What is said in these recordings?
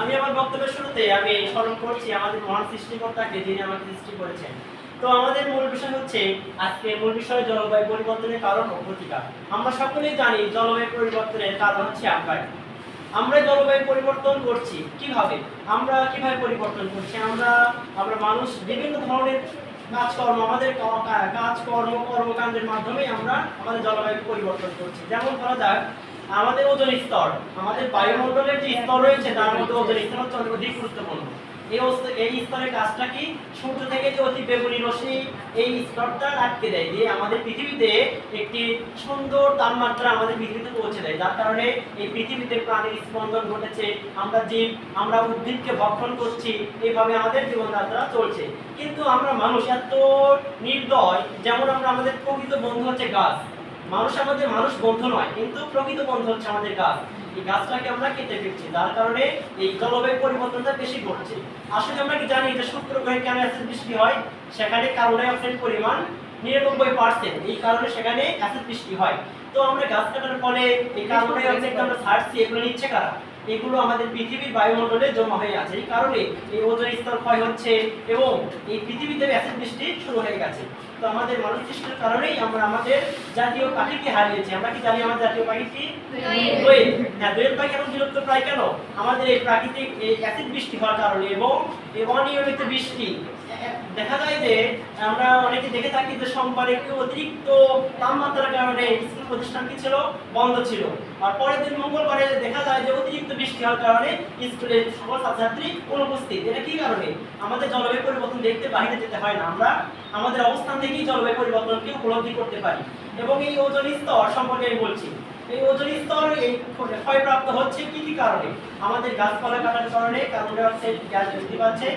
আমি আমার বক্তব্যের শুরুতে আমি স্মরণ করছি আমাদের মহান সৃষ্টিকর্তাকে যিনি আমাকে সৃষ্টি করেছেন। তো আমাদের মূল বিষয় হচ্ছে আজকে মূল বিষয় জলবায়ু পরিবর্তনের কারণ ও প্রতিকার। আমরা সকলেই জানি জলবায়ু পরিবর্তনের কারণ হচ্ছে আবহাওয়া। আমরা জলবায়ু পরিবর্তন করছি, কীভাবে? আমরা কীভাবে পরিবর্তন করছি? আমরা আমরা মানুষ বিভিন্ন ধরনের কাজকর্ম, আমাদের কাজকর্ম, কর্মকাণ্ডের মাধ্যমে আমরা আমাদের জলবায়ু পরিবর্তন করছি। যেমন ধরা যাক আমাদের ওজন স্তর, আমাদের বায়ুমণ্ডলের যে স্তর রয়েছে, তার মধ্যে ওজন স্তর হচ্ছে অনেক অধিক গুরুত্বপূর্ণ। এই এই স্তরের কাজটা কি? সূর্য থেকে যে অতি বেগুনি রশ্মি, এই স্তরটা আটকে দেয়, দিয়ে আমাদের পৃথিবীতে একটি সুন্দর তাপমাত্রা আমাদের পৃথিবীতে পৌঁছে দেয়। যার কারণে এই পৃথিবীতে প্রাণীর স্পন্দন ঘটেছে, আমরা জীব, আমরা উদ্ভিদকে ভক্ষণ করছি এইভাবে আমাদের জীবনযাত্রা চলছে। কিন্তু আমরা মানুষ এত নির্দয়, যেমন আমরা আমাদের প্রকৃত বন্ধু হচ্ছে গাছ। মানুষ আমাদের মানুষ বন্ধু নয়, কিন্তু প্রকৃত বন্ধু হচ্ছে আমাদের গাছ। এই গাছটাকে আমরা কেটে ফেলছি, যার কারণে এই জলবায়ু পরিবর্তনটা বেশি ঘটছে। আসলে আমরা কি জানি যে শুক্র গ্রহে কেন অ্যাসিড বৃষ্টি হয়? সেখানে কার্বন ডাইঅক্সাইড পরিমাণ নিরানব্বই পার্সেন্ট এই কারণে সেখানে অ্যাসিড বৃষ্টি হয়। তো আমরা গাছ কাটার ফলে এই কার্বন ডাই অক্সাইডটা আমরা ছাড়ছি, এগুলো নিচ্ছে কারা? এগুলো আমাদের পৃথিবীর বায়ুমণ্ডলে জমা হয়ে আছে। এই কারণে এই ওজন স্তর ক্ষয় হচ্ছে এবং এই পৃথিবীতে অ্যাসিড বৃষ্টি শুরু হয়ে গেছে। তো আমাদের মানব সৃষ্টির কারণেই আমরা আমাদের জাতীয় পাখিকে হারিয়েছি। আমরা কি জানি আমাদের জাতীয় পাখি কি দোয়েল। হ্যাঁ দোয়েল পাখি এখন বিলুপ্ত প্রায় কেন? আমাদের এই প্রাকৃতিক এই অ্যাসিড বৃষ্টি হওয়ার কারণে এবং এই অনিয়মিত বৃষ্টি দেখা যায় যে আমরা অনেকে দেখে থাকি যে সোমবার একটু অতিরিক্ত তাপমাত্রার কারণে স্কুল ছিল? বন্ধ ছিল। আর পরের দিন মঙ্গলবারে দেখা যায় যে অতিরিক্ত বৃষ্টি হওয়ার কারণে স্কুলের সকল ছাত্রছাত্রী অনুপস্থিত। এটা কি কারণে? আমাদের জলবায়ু পরিবর্তন দেখতে বাইরে যেতে হয় না। আমরা আমাদের অবস্থান থেকেই জলবায়ু পরিবর্তনকে উপলব্ধি করতে পারি। এবং এই ওজন স্তর সম্পর্কে আমি বলছি। এই ওজন স্তর এই ক্ষয়প্রাপ্ত হচ্ছে কি কি কারণে? আমাদের গাছপালা কাটার কারণে কার্বন ডাই অক্সাইড, গ্যাস বৃদ্ধি পাচ্ছে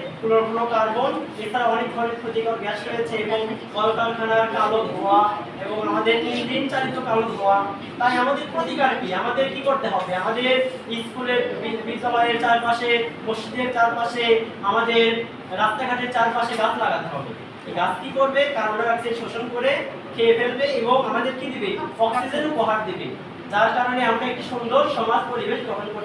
কার্বন, এছাড়া অনেক ধরনের ক্ষতিকর গ্যাস রয়েছে এবং কলকারখানার কালো ধোঁয়া এবং আমাদের ইঞ্জিন চালিত কালো ধোঁয়া। তাই আমাদের প্রতিকার কি? আমাদের কি করতে হবে? আমাদের স্কুলের বিদ্যালয়ের চারপাশে, মসজিদের চারপাশে, আমাদের রাস্তাঘাটের চারপাশে গাছ লাগাতে হবে। গাছ কি করবে? কার্বন ডাই অক্সাইড শোষণ করে খেয়ে ফেলবে এবং আমাদের কি দিবে? অক্সিজেন উপহার দিবে। যার কারণে আমরা একটি সুন্দর সমাজ পরিবেশ গ্রহণ করতে